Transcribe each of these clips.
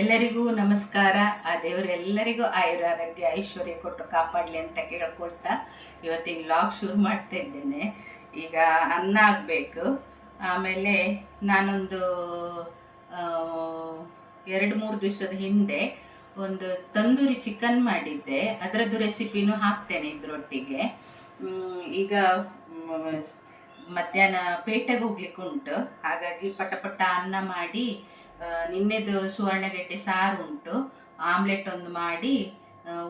ಎಲ್ಲರಿಗೂ ನಮಸ್ಕಾರ. ಆ ದೇವರು ಎಲ್ಲರಿಗೂ ಆಯುರ ಆರೋಗ್ಯ ಐಶ್ವರ್ಯ ಕೊಟ್ಟು ಕಾಪಾಡಲಿ ಅಂತ ಕೇಳ್ಕೊಳ್ತಾ ಇವತ್ತಿನ ಲಾಗ್ ಶುರು ಮಾಡ್ತಾ ಇದ್ದೇನೆ. ಈಗ ಅನ್ನ ಆಗಬೇಕು. ಆಮೇಲೆ ನಾನೊಂದು ಎರಡು ಮೂರು ದಿವಸದ ಹಿಂದೆ ಒಂದು ತಂದೂರಿ ಚಿಕನ್ ಮಾಡಿದ್ದೆ. ಅದರದ್ದು ರೆಸಿಪಿನೂ ಹಾಕ್ತೇನೆ ಇದರೊಟ್ಟಿಗೆ. ಈಗ ಮಧ್ಯಾಹ್ನ ಪೇಟೆಗೆ ಹೋಗ್ಲಿಕ್ಕೆ ಉಂಟು ಹಾಗಾಗಿ ಪಟ ಪಟ ಅನ್ನ ಮಾಡಿ ನಿನ್ನೆದು ಸುವರ್ಣಗೆಡ್ಡೆ ಸಾರು ಉಂಟು. ಆಮ್ಲೆಟ್ ಒಂದು ಮಾಡಿ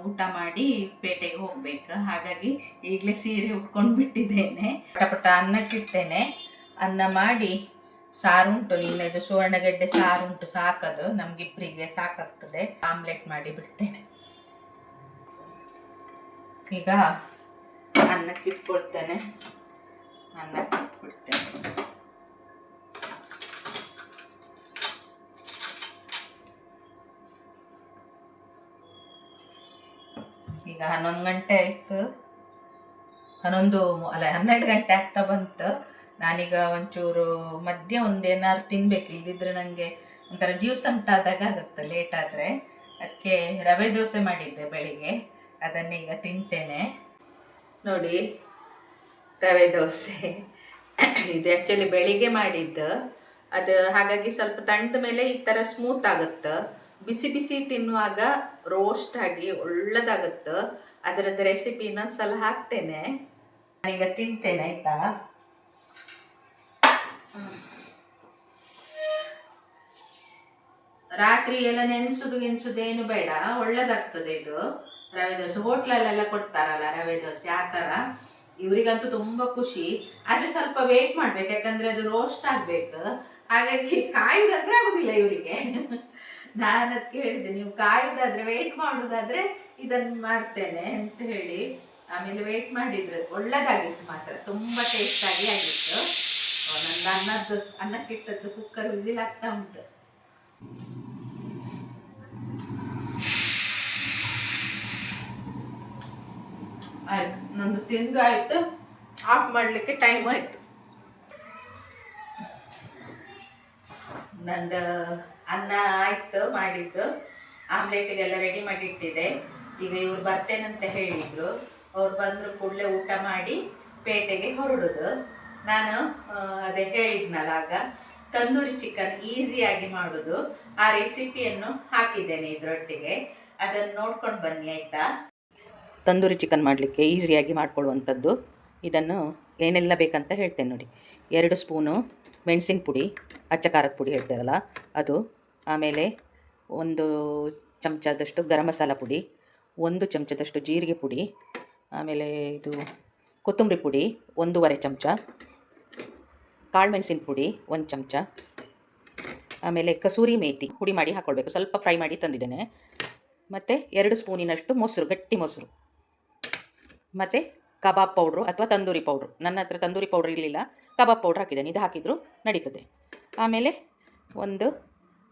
ಊಟ ಮಾಡಿ ಪೇಟೆಗೆ ಹೋಗ್ಬೇಕು. ಹಾಗಾಗಿ ಈಗಲೇ ಸೀರೆ ಉಟ್ಕೊಂಡು ಬಿಟ್ಟಿದ್ದೇನೆ. ಪುಟ ಪುಟ ಅನ್ನಕ್ಕಿಟ್ಟೇನೆ ಅನ್ನ ಮಾಡಿ ಸಾರು ಉಂಟು. ನಿನ್ನೆದು ಸುವರ್ಣಗೆಡ್ಡೆ ಸಾರು ಉಂಟು. ಸಾಕದು. ನಮ್ಗಿಬ್ರಿಗೆ ಸಾಕಾಗ್ತದೆ. ಆಮ್ಲೆಟ್ ಮಾಡಿ ಬಿಡ್ತೇನೆ. ಈಗ ಅನ್ನಕ್ಕಿಟ್ಕೊಳ್ತೇನೆ ಅನ್ನಕ್ಕೆ ಈಗ ಹನ್ನೊಂದು ಗಂಟೆ ಆಯಿತು. ಹನ್ನೊಂದು ಅಲ್ಲ ಹನ್ನೆರಡು ಗಂಟೆ ಆಗ್ತಾ ಬಂತು. ನಾನೀಗ ಒಂಚೂರು ಮಧ್ಯ ಒಂದೇನಾದ್ರು ತಿನ್ಬೇಕು, ಇಲ್ದಿದ್ರೆ ನನಗೆ ಒಂಥರ ಜೀವ ಆದಾಗ ಆಗುತ್ತೆ ಲೇಟ್ ಆದರೆ. ಅದಕ್ಕೆ ರವೆ ದೋಸೆ ಮಾಡಿದ್ದೆ ಬೆಳಿಗ್ಗೆ. ಅದನ್ನೀಗ ತಿಂತೇನೆ. ನೋಡಿ, ರವೆ ದೋಸೆ. ಇದು ಆ್ಯಕ್ಚುಲಿ ಬೆಳಿಗ್ಗೆ ಮಾಡಿದ್ದು. ಅದು ಹಾಗಾಗಿ ಸ್ವಲ್ಪ ತಣ್ಣದ ಮೇಲೆ ಈ ಥರ ಸ್ಮೂತ್ ಆಗುತ್ತೆ. ಬಿಸಿ ಬಿಸಿ ತಿನ್ನುವಾಗ ರೋಸ್ಟ್ ಆಗಿ ಒಳ್ಳೆದಾಗುತ್ತೆ. ಅದರದ್ದು ರೆಸಿಪಿ ಇನ್ನೊಂದ್ಸಲ ಹಾಕ್ತೇನೆ. ನಾನೀಗ ತಿಂತೇನೆ, ಆಯ್ತಾ? ರಾತ್ರಿ ಎಲ್ಲ ನೆನೆಸುದು ಗಿನ್ಸುದೇನು ಬೇಡ. ಒಳ್ಳೇದಾಗ್ತದೆ ಇದು. ರವೆ ದೋಸೆ ಹೋಟ್ಲಲ್ಲೆಲ್ಲ ಕೊಡ್ತಾರಲ್ಲ ರವೆ ದೋಸೆ, ಆ ಥರ. ಇವರಿಗಂತೂ ತುಂಬ ಖುಷಿ. ಆದರೆ ಸ್ವಲ್ಪ ವೇಟ್ ಮಾಡ್ಬೇಕು, ಯಾಕಂದ್ರೆ ಅದು ರೋಸ್ಟ್ ಆಗಬೇಕು. ಹಾಗಾಗಿ ಕಾಯುವುದಂದ್ರೆ ಆಗುದಿಲ್ಲ ಇವರಿಗೆ. ನಾನು ಅದಕ್ಕೆ ಹೇಳಿದೆ ನೀವು ಕಾಯುವುದಾದ್ರೆ ವೇಟ್ ಮಾಡೋದಾದ್ರೆ ಇದನ್ನು ಮಾಡ್ತೇನೆ ಅಂತ ಹೇಳಿ, ಆಮೇಲೆ ವೇಟ್ ಮಾಡಿದ್ರೆ. ಒಳ್ಳೇದಾಗಿತ್ತು ಮಾತ್ರ, ತುಂಬ ಟೇಸ್ಟಾಗಿ ಆಗಿತ್ತು. ನಂದು ಅನ್ನದ್ದು, ಅನ್ನಕ್ಕಿಟ್ಟದ್ದು ಕುಕ್ಕರ್ ವಿಸಿಲ್ ಆಗ್ತಾ ಉಂಟು. ಆಯ್ತು, ನಂದು ತಿಂದು ಆಯ್ತು. ಆಫ್ ಮಾಡಲಿಕ್ಕೆ ಟೈಮ್ ಆಯ್ತು. ನಂದು ಅನ್ನ ಆಯ್ತು, ಮಾಡಿದ್ದು. ಆಮ್ಲೆಟಿಗೆಲ್ಲ ರೆಡಿ ಮಾಡಿ ಇಟ್ಟಿದೆ ಈಗ ಇವ್ರು ಬರ್ತೇನಂತ ಹೇಳಿದ್ರು. ಅವ್ರು ಬಂದ್ರು ಕೂಡಲೇ ಊಟ ಮಾಡಿ ಪೇಟೆಗೆ ಹೊರಡುದು. ನಾನು ಅದೇ ಹೇಳಿದ್ನಲ್ಲ ಆಗ, ತಂದೂರಿ ಚಿಕನ್ ಈಸಿಯಾಗಿ ಮಾಡೋದು. ಆ ರೆಸಿಪಿಯನ್ನು ಹಾಕಿದ್ದೇನೆ ಇದರೊಟ್ಟಿಗೆ. ಅದನ್ನು ನೋಡ್ಕೊಂಡು ಬನ್ನಿ, ಆಯಿತಾ? ತಂದೂರಿ ಚಿಕನ್ ಮಾಡಲಿಕ್ಕೆ ಈಸಿಯಾಗಿ ಮಾಡ್ಕೊಳ್ಳುವಂಥದ್ದು. ಇದನ್ನು ಏನೆಲ್ಲ ಬೇಕಂತ ಹೇಳ್ತೇನೆ ನೋಡಿ. ಎರಡು ಸ್ಪೂನು ಮೆಣಸಿನ ಪುಡಿ ಅಚ್ಚ ಖಾರದ ಪುಡಿ ಹೇಳ್ತಾರಲ್ಲ ಅದು. ಆಮೇಲೆ ಒಂದು ಚಮಚದಷ್ಟು ಗರಂ ಮಸಾಲ ಪುಡಿ, ಒಂದು ಚಮಚದಷ್ಟು ಜೀರಿಗೆ ಪುಡಿ, ಆಮೇಲೆ ಇದು ಕೊತ್ತಂಬರಿ ಪುಡಿ, ಒಂದೂವರೆ ಚಮಚ. ಕಾಳು ಮೆಣಸಿನ ಪುಡಿ, ಒಂದು ಚಮಚ. ಆಮೇಲೆ ಕಸೂರಿ ಮೇಥಿ ಪುಡಿ ಮಾಡಿ ಹಾಕ್ಕೊಳ್ಬೇಕು ಸ್ವಲ್ಪ ಫ್ರೈ ಮಾಡಿ ತಂದಿದ್ದೇನೆ. ಮತ್ತು ಎರಡು ಸ್ಪೂನಿನಷ್ಟು ಮೊಸರು, ಗಟ್ಟಿ ಮೊಸರು. ಮತ್ತು ಕಬಾಬ್ ಪೌಡ್ರು ಅಥವಾ ತಂದೂರಿ ಪೌಡ್ರು. ನನ್ನ ಹತ್ರ ತಂದೂರಿ ಪೌಡ್ರ್ ಇರಲಿಲ್ಲ, ಕಬಾಬ್ ಪೌಡ್ರ್ ಹಾಕಿದ್ದೇನೆ. ಇದು ಹಾಕಿದರೂ ನಡೀತದೆ. ಆಮೇಲೆ ಒಂದು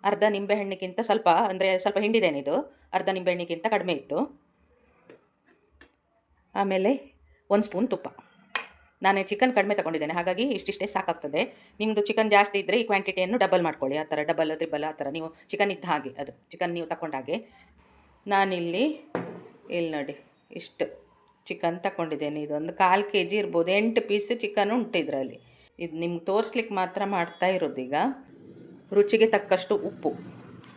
ಅರ್ಧ ನಿಂಬೆಹಣ್ಣಿಗಿಂತ ಸ್ವಲ್ಪ, ಅಂದರೆ ಸ್ವಲ್ಪ ಹಿಂಡಿದೇನಿದು ಅರ್ಧ ನಿಂಬೆಹಣ್ಣಿಗಿಂತ ಕಡಿಮೆ ಇತ್ತು. ಆಮೇಲೆ ಒಂದು ಸ್ಪೂನ್ ತುಪ್ಪ. ನಾನು ಚಿಕನ್ ಕಡಿಮೆ ತಗೊಂಡಿದ್ದೇನೆ. ಹಾಗಾಗಿ ಇಷ್ಟಿಷ್ಟೇ ಸಾಕಾಗ್ತದೆ. ನಿಮ್ಮದು ಚಿಕನ್ ಜಾಸ್ತಿ ಇದ್ದರೆ ಈ ಕ್ವಾಂಟಿಟಿಯನ್ನು ಡಬಲ್ ಮಾಡ್ಕೊಳ್ಳಿ. ಆ ಥರ ಡಬಲ್, ತ್ರಿಬಲ್, ಆ ಥರ. ನೀವು ಚಿಕನ್ ಇದ್ದ ಹಾಗೆ, ಅದು ಚಿಕನ್ ನೀವು ತಗೊಂಡ ಹಾಗೆ. ನಾನಿಲ್ಲಿ, ಇಲ್ಲಿ ನೋಡಿ, ಇಷ್ಟು ಚಿಕನ್ ತಗೊಂಡಿದ್ದೇನೆ ಇದೊಂದು ಕಾಲು ಕೆ ಜಿ ಇರ್ಬೋದು. ಎಂಟು ಪೀಸ್ ಚಿಕನ್ ಉಂಟು ಇದರಲ್ಲಿ. ಇದು ನಿಮ್ಗೆ ತೋರಿಸ್ಲಿಕ್ಕೆ ಮಾತ್ರ ಮಾಡ್ತಾ ಇರೋದು ಈಗ ರುಚಿಗೆ ತಕ್ಕಷ್ಟು ಉಪ್ಪು,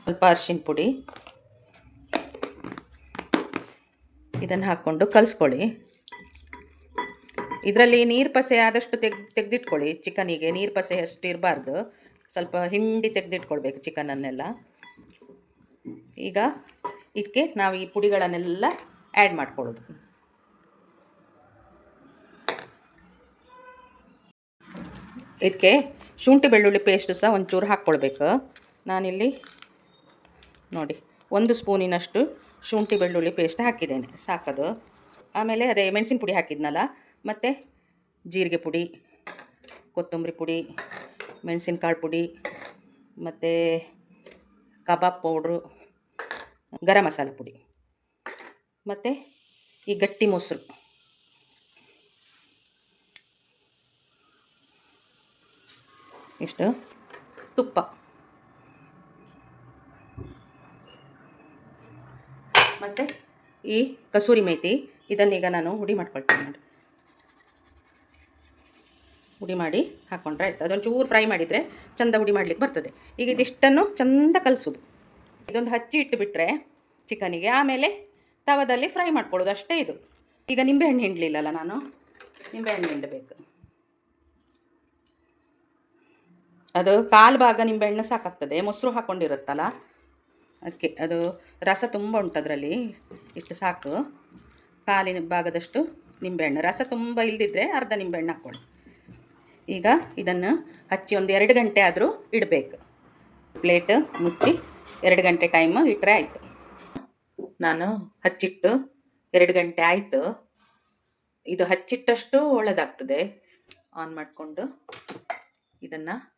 ಸ್ವಲ್ಪ ಅರಿಶಿನ ಪುಡಿ. ಇದನ್ನು ಹಾಕ್ಕೊಂಡು ಕಲಿಸ್ಕೊಳ್ಳಿ. ಇದರಲ್ಲಿ ನೀರು ಪಸೆ ಆದಷ್ಟು ತೆಗ್, ತೆಗೆದಿಟ್ಕೊಳ್ಳಿ. ಚಿಕನಿಗೆ ನೀರು ಪಸೆ ಅಷ್ಟು ಇರಬಾರ್ದು. ಸ್ವಲ್ಪ ಹಿಂಡಿ ತೆಗೆದಿಟ್ಕೊಳ್ಬೇಕು ಚಿಕನನ್ನೆಲ್ಲ. ಈಗ ಇದಕ್ಕೆ ನಾವು ಈ ಪುಡಿಗಳನ್ನೆಲ್ಲ ಆ್ಯಡ್ ಮಾಡ್ಕೊಳ್ಳೋದು. ಇದಕ್ಕೆ ಶುಂಠಿ ಬೆಳ್ಳುಳ್ಳಿ ಪೇಸ್ಟು ಸಹ ಒಂಚೂರು ಹಾಕ್ಕೊಳ್ಬೇಕು. ನಾನಿಲ್ಲಿ ನೋಡಿ, ಒಂದು ಸ್ಪೂನಿನಷ್ಟು ಶುಂಠಿ ಬೆಳ್ಳುಳ್ಳಿ ಪೇಸ್ಟ್ ಹಾಕಿದ್ದೇನೆ, ಸಾಕದು. ಆಮೇಲೆ ಅದೇ ಮೆಣಸಿನ ಪುಡಿ ಹಾಕಿದ್ನಲ್ಲ, ಮತ್ತು ಜೀರಿಗೆ ಪುಡಿ, ಕೊತ್ತಂಬರಿ ಪುಡಿ, ಮೆಣಸಿನ್ಕಾಳು ಪುಡಿ, ಮತ್ತು ಕಬಾಬ್ ಪೌಡ್ರು, ಗರಂ ಮಸಾಲ ಪುಡಿ. ಮತ್ತು ಈ ಗಟ್ಟಿ ಮೊಸರು. ಇಷ್ಟು ತುಪ್ಪ. ಮತ್ತು ಈ ಕಸೂರಿ ಮೇಥಿ ಇದನ್ನೀಗ ನಾನು ಹುಡಿ ಮಾಡ್ಕೊಳ್ತೀನಿ ನೋಡಿ. ಹುಡಿ ಮಾಡಿ ಹಾಕ್ಕೊಂಡ್ರೆ ಆಯ್ತು. ಅದೊಂದು ಚೂರು ಫ್ರೈ ಮಾಡಿದರೆ ಚಂದ ಹುಡಿ ಮಾಡ್ಲಿಕ್ಕೆ ಬರ್ತದೆ. ಈಗ ಇದಿಷ್ಟನ್ನು ಚಂದ ಕಲಿಸೋದು. ಇದೊಂದು ಹಚ್ಚಿ ಇಟ್ಟುಬಿಟ್ರೆ ಚಿಕನಿಗೆ, ಆಮೇಲೆ ತವದಲ್ಲಿ ಫ್ರೈ ಮಾಡ್ಕೊಳ್ಳೋದು. ಅಷ್ಟೇ ಇದು. ಈಗ ನಿಂಬೆಹಣ್ಣು ಹಿಂಡಲಿಲ್ಲಲ್ಲ ನಾನು? ನಿಂಬೆಹಣ್ಣು ಹಿಂಡಬೇಕು. ಅದು ಕಾಲು ಭಾಗ ನಿಂಬೆಹಣ್ಣು ಸಾಕಾಗ್ತದೆ, ಮೊಸರು ಹಾಕ್ಕೊಂಡಿರುತ್ತಲ್ಲ ಅದಕ್ಕೆ ಅದು ರಸ ತುಂಬ ಉಂಟು ಅದರಲ್ಲಿ. ಇಷ್ಟು ಸಾಕು. ಕಾಲಿನ ಭಾಗದಷ್ಟು ನಿಂಬೆಹಣ್ಣು ರಸ ತುಂಬ ಇಲ್ದಿದ್ರೆ ಅರ್ಧ ನಿಂಬೆಹಣ್ಣು ಹಾಕ್ಕೊಳ್ಳಿ. ಈಗ ಇದನ್ನು ಹಚ್ಚಿ ಒಂದು ಎರಡು ಗಂಟೆ ಆದರೂ ಇಡಬೇಕು. ಪ್ಲೇಟ್ ಮುಚ್ಚಿ ಎರಡು ಗಂಟೆ ಟೈಮ್ ಇಟ್ಟರೆ ಆಯಿತು. ನಾನು ಹಚ್ಚಿಟ್ಟು ಎರಡು ಗಂಟೆ ಆಯಿತು. ಇದು ಹಚ್ಚಿಟ್ಟಷ್ಟು ಒಳ್ಳೆದಾಗ್ತದೆ. ಆನ್ ಮಾಡಿಕೊಂಡು ಇದನ್ನು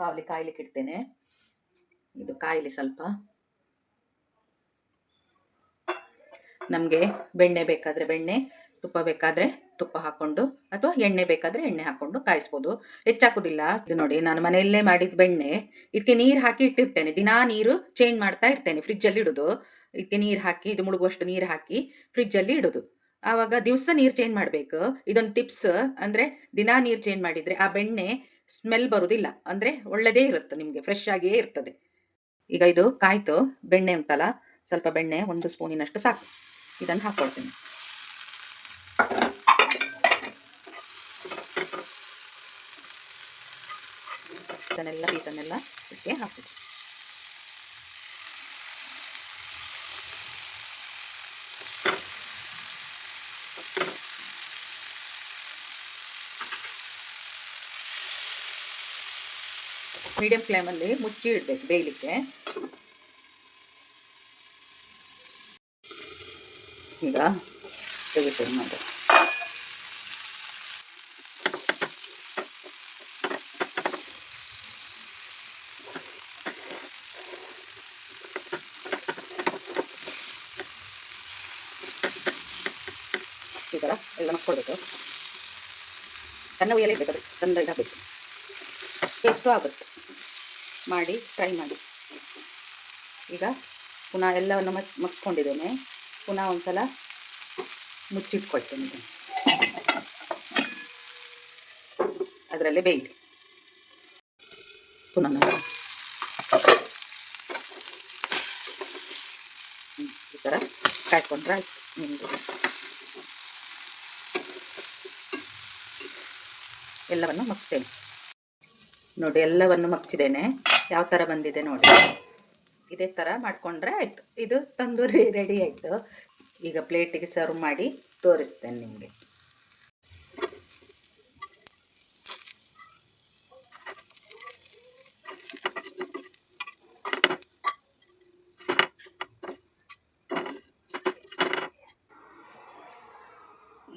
ಕಾವಲಿ ಕಾಯ್ಲಿಕ್ಕೆ ಇಡ್ತೇನೆ. ಇದು ಕಾಯಲಿ ಸ್ವಲ್ಪ. ನಮಗೆ ಬೆಣ್ಣೆ ಬೇಕಾದರೆ ಬೆಣ್ಣೆ, ತುಪ್ಪ ಬೇಕಾದರೆ ತುಪ್ಪ ಹಾಕ್ಕೊಂಡು ಅಥವಾ ಎಣ್ಣೆ ಬೇಕಾದರೆ ಎಣ್ಣೆ ಹಾಕ್ಕೊಂಡು ಕಾಯಿಸ್ಬೋದು. ಹೆಚ್ಚಾಕೋದಿಲ್ಲ. ಇದು ನೋಡಿ, ನಾನು ಮನೆಯಲ್ಲೇ ಮಾಡಿದ ಬೆಣ್ಣೆ. ಇದಕ್ಕೆ ನೀರು ಹಾಕಿ ಇಟ್ಟಿರ್ತೇನೆ. ದಿನಾ ನೀರು ಚೇಂಜ್ ಮಾಡ್ತಾ ಇರ್ತೇನೆ ಫ್ರಿಜ್ಜಲ್ಲಿ ಇಡೋದು. ಇದಕ್ಕೆ ನೀರು ಹಾಕಿ, ಇದು ಮುಳುಗುವಷ್ಟು ನೀರು ಹಾಕಿ ಫ್ರಿಜ್ಜಲ್ಲಿ ಇಡೋದು. ಆವಾಗ ದಿವಸ ನೀರು ಚೇಂಜ್ ಮಾಡಬೇಕು. ಇದೊಂದು ಟಿಪ್ಸ್ ಅಂದರೆ ದಿನಾ ನೀರು ಚೇಂಜ್ ಮಾಡಿದರೆ ಆ ಬೆಣ್ಣೆ ಸ್ಮೆಲ್ ಬರುವುದಿಲ್ಲ ಅಂದರೆ ಒಳ್ಳೆಯದೇ ಇರುತ್ತೆ ನಿಮಗೆ ಫ್ರೆಶ್ ಆಗಿಯೇ ಇರ್ತದೆ. ಈಗ ಇದು ಕಾಯ್ತು, ಬೆಣ್ಣೆ ಉಂಟಲ್ಲ, ಸ್ವಲ್ಪ ಬೆಣ್ಣೆ ಒಂದು ಸ್ಪೂನಿನಷ್ಟು ಸಾಕು. ಇದನ್ನು ಹಾಕ್ಕೊಳ್ತೀನಿ ಇದನ್ನೆಲ್ಲ ಇದನ್ನೆಲ್ಲ ಇದಕ್ಕೆ ಹಾಕ್ಬಿಡಿ ಮೀಡಿಯಂ ಫ್ಲೇಮಲ್ಲಿ ಮುಚ್ಚಿ ಇಡಬೇಕು ಬೇಯಲಿಕ್ಕೆ. ಈಗ ತೆಗಿತೀನಿ ನೋಡಿ. ಈ ಥರ ಎಲ್ಲ ಮಕ್ಕೊಳ್ಬೇಕು ಸಣ್ಣ ಉಯ್ಯಲ್ಲೇ ಇರಬೇಕು ಅದು. ಚಂದ ಇಡಬೇಕು ಎಷ್ಟು ಆಗುತ್ತೆ. ಮಾಡಿ ಟ್ರೈ ಮಾಡಿ. ಈಗ ಪುನಃ ಎಲ್ಲವನ್ನು ಮಚ್ ಮಕ್ಕೊಂಡಿದ್ದೇನೆ ಪುನಃ ಒಂದು ಸಲ ಮುಚ್ಚಿಟ್ಕೊಳ್ತೇನೆ ಇದನ್ನು. ಅದರಲ್ಲೇ ಬೇಯಲಿ ಪುನಃ ಈ ಥರ ಕಾಯ್ಕೊಂಡ್ರೆ ಆಯ್ತು. ನಿಮ್ಮದು ಎಲ್ಲವನ್ನು ಮಗ್ಸ್ತೇನೆ ನೋಡಿ, ಎಲ್ಲವನ್ನು ಮಗ್ಚಿದ್ದೇನೆ. ಯಾವ ಥರ ಬಂದಿದೆ ನೋಡಿ. ಇದೇ ಥರ ಮಾಡಿಕೊಂಡ್ರೆ ಆಯಿತು. ಇದು ತಂದೂರಿ ರೆಡಿ ಆಯಿತು. ಈಗ ಪ್ಲೇಟಿಗೆ ಸರ್ವ್ ಮಾಡಿ ತೋರಿಸ್ತೇನೆ ನಿಮಗೆ.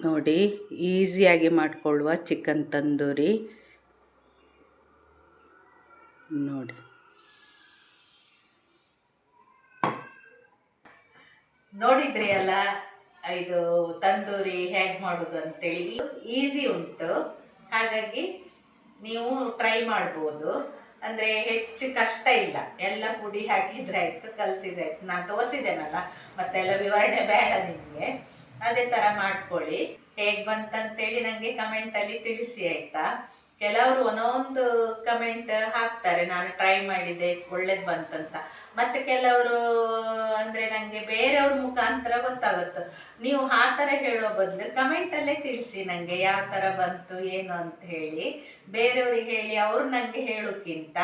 ನೋಡಿ ಈಸಿಯಾಗಿ ಮಾಡಿಕೊಳ್ಳುವ ಚಿಕನ್ ತಂದೂರಿ ನೋಡಿ ನೋಡಿದ್ರಿ ಅಲ್ಲ ಇದು ತಂದೂರಿ ಹೇಗೆ ಮಾಡೋದು ಅಂತೇಳಿ. ಈಸಿ ಉಂಟು. ಹಾಗಾಗಿ ನೀವು ಟ್ರೈ ಮಾಡ್ಬೋದು. ಅಂದರೆ ಹೆಚ್ಚು ಕಷ್ಟ ಇಲ್ಲ. ಎಲ್ಲ ಪುಡಿ ಹಾಕಿದ್ರೆ ಆಯಿತು, ಕಲಸಿದ್ರೆ ಆಯ್ತು. ನಾನು ತೋರಿಸಿದ್ದೇನಲ್ಲ ಮತ್ತೆಲ್ಲ ವಿವರಣೆ ಬೇಡ ನಿಮಗೆ. ಅದೇ ಥರ ಮಾಡ್ಕೊಳ್ಳಿ. ಹೇಗೆ ಬಂತಂತೇಳಿ ನನಗೆ ಕಮೆಂಟಲ್ಲಿ ತಿಳಿಸಿ, ಆಯ್ತಾ? ಕೆಲವರು ಒಂದೊಂದು ಕಮೆಂಟ್ ಹಾಕ್ತಾರೆ, ನಾನು ಟ್ರೈ ಮಾಡಿದೆ ಒಳ್ಳೇದು ಬಂತಂತ. ಮತ್ತೆ ಕೆಲವರು, ಅಂದರೆ ನನಗೆ ಬೇರೆಯವ್ರ ಮುಖಾಂತರ ಗೊತ್ತಾಗುತ್ತೆ. ನೀವು ಆ ಥರ ಹೇಳೋ ಬದಲು ಕಮೆಂಟಲ್ಲೇ ತಿಳಿಸಿ ನನಗೆ ಯಾವ ಥರ ಬಂತು, ಏನು ಅಂತ ಹೇಳಿ. ಬೇರೆಯವ್ರಿಗೆ ಹೇಳಿ, ಅವ್ರು ನನಗೆ ಹೇಳೋಕ್ಕಿಂತ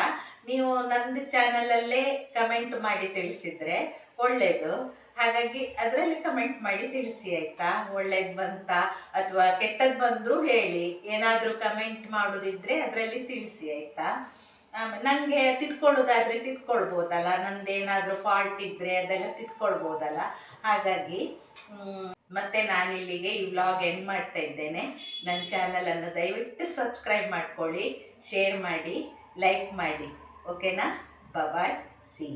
ನೀವು ನಂದು ಚಾನಲಲ್ಲೇ ಕಮೆಂಟ್ ಮಾಡಿ ತಿಳಿಸಿದ್ರೆ ಒಳ್ಳೆಯದು ಹಾಗಾಗಿ ಅದರಲ್ಲಿ ಕಮೆಂಟ್ ಮಾಡಿ ತಿಳಿಸಿ ಆಯ್ತಾ? ಒಳ್ಳೇದು ಬಂತ? ಅಥವಾ ಕೆಟ್ಟದ್ದು ಬಂದರೂ ಹೇಳಿ. ಏನಾದರೂ ಕಮೆಂಟ್ ಮಾಡೋದಿದ್ರೆ ಅದರಲ್ಲಿ ತಿಳಿಸಿ ಆಯ್ತಾ? ನನಗೆ ತಿದ್ಕೊಳ್ಳೋದಾದ್ರೆ ತಿದ್ಕೊಳ್ಬೋದಲ್ಲ. ನಂದೇನಾದರೂ ಫಾಲ್ಟ್ ಇದ್ದರೆ ಅದೆಲ್ಲ ತಿದ್ಕೊಳ್ಬೋದಲ್ಲ. ಹಾಗಾಗಿ ಮತ್ತೆ ನಾನಿಲ್ಲಿಗೆ ಈ ವ್ಲಾಗ್ ಎಂಡ್ ಮಾಡ್ತಾ ಇದ್ದೇನೆ. ನನ್ನ ಚಾನಲನ್ನು ದಯವಿಟ್ಟು ಸಬ್ಸ್ಕ್ರೈಬ್ ಮಾಡ್ಕೊಳ್ಳಿ ಶೇರ್ ಮಾಡಿ ಲೈಕ್ ಮಾಡಿ. ಓಕೆನಾ ಬಾಯ್ ಸಿ